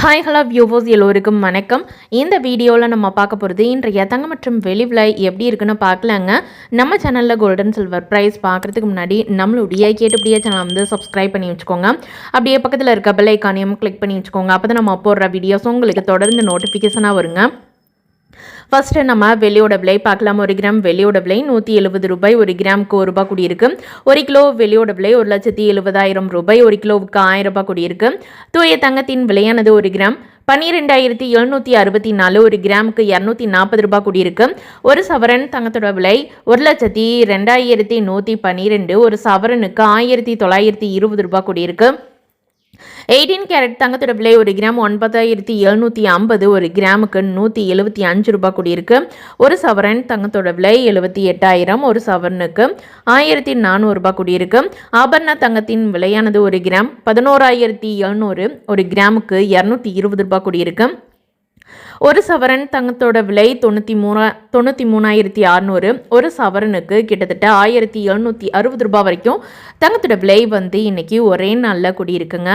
Hi hello viewers எல்லோருக்கும் வணக்கம். இந்த வீடியோவில் நம்ம பார்க்க போகிறது இன்றைய தங்கம் மற்றும் வெளி விலை எப்படி இருக்குன்னு பார்க்கலாங்க. நம்ம சேனலில் கோல்டன் சில்வர் ப்ரைஸ் பார்க்குறதுக்கு முன்னாடி நம்மளுடைய கேட்டுப்படியே சேனல் வந்து சப்ஸ்கிரைப் பண்ணி வச்சுக்கோங்க. அப்படியே பக்கத்தில் இருக்க பெல் ஐக்கானையும் கிளிக் பண்ணி வச்சுக்கோங்க. அப்போ தான் நம்ம போடுற வீடியோஸ் உங்களுக்கு தொடர்ந்து நோட்டிஃபிகேஷனாக வருங்க. ஃபஸ்ட்டு நம்ம வெள்ளியோட விலை பார்க்கலாம். ஒரு கிராம் வெள்ளியோட விலை நூற்றி எழுபது ரூபாய். ஒரு கிராமுக்கு ஒரு ரூபாய் கூடியிருக்கு. ஒரு கிலோ வெள்ளியோட விலை ஒரு லட்சத்தி எழுபதாயிரம் ரூபாய். ஒரு கிலோவுக்கு ஆயிரம் ரூபாய் கூடியிருக்கு. தூய தங்கத்தின் விலையானது ஒரு கிராம் பன்னிரெண்டாயிரத்தி எழுநூற்றி அறுபத்தி நாலு. ஒரு கிராமுக்கு இரநூத்தி நாற்பது ரூபாய் கூடியிருக்கு. ஒரு சவரன் தங்கத்தோட விலை ஒரு லட்சத்தி ரெண்டாயிரத்தி நூற்றி பன்னிரெண்டு. ஒரு சவரனுக்கு ஆயிரத்தி தொள்ளாயிரத்தி இருபது ரூபாய் கூடியிருக்கு. எயிட்டீன் கேரட் தங்கத்தோட விலை ஒரு கிராம் ஒன்பதாயிரத்தி எழுநூற்றி ஐம்பது ஒரு கிராமுக்கு நூற்றி எழுபத்தி அஞ்சு ரூபாய் கூடியிருக்கு. ஒரு சவரன் தங்கத்தோட விலை எழுபத்தி எட்டாயிரம் ஒரு சவரனுக்கு ஆயிரத்தி நானூறுரூபா கூடியிருக்கு. ஆபரண தங்கத்தின் விலையானது ஒரு கிராம் பதினோராயிரத்தி எழுநூறு ஒரு கிராமுக்கு இரநூத்தி இருபது ரூபாய் கூடியிருக்கு. ஒரு சவரன் தங்கத்தோட விலை தொண்ணூற்றி மூணா தொண்ணூற்றி மூணாயிரத்தி அறநூறு. ஒரு சவரனுக்கு கிட்டத்தட்ட ஆயிரத்தி எழுநூற்றி அறுபது ரூபாய் வரைக்கும் தங்கத்தோட விலை வந்து இன்றைக்கி ஒரே நாளில் கூடியிருக்குங்க.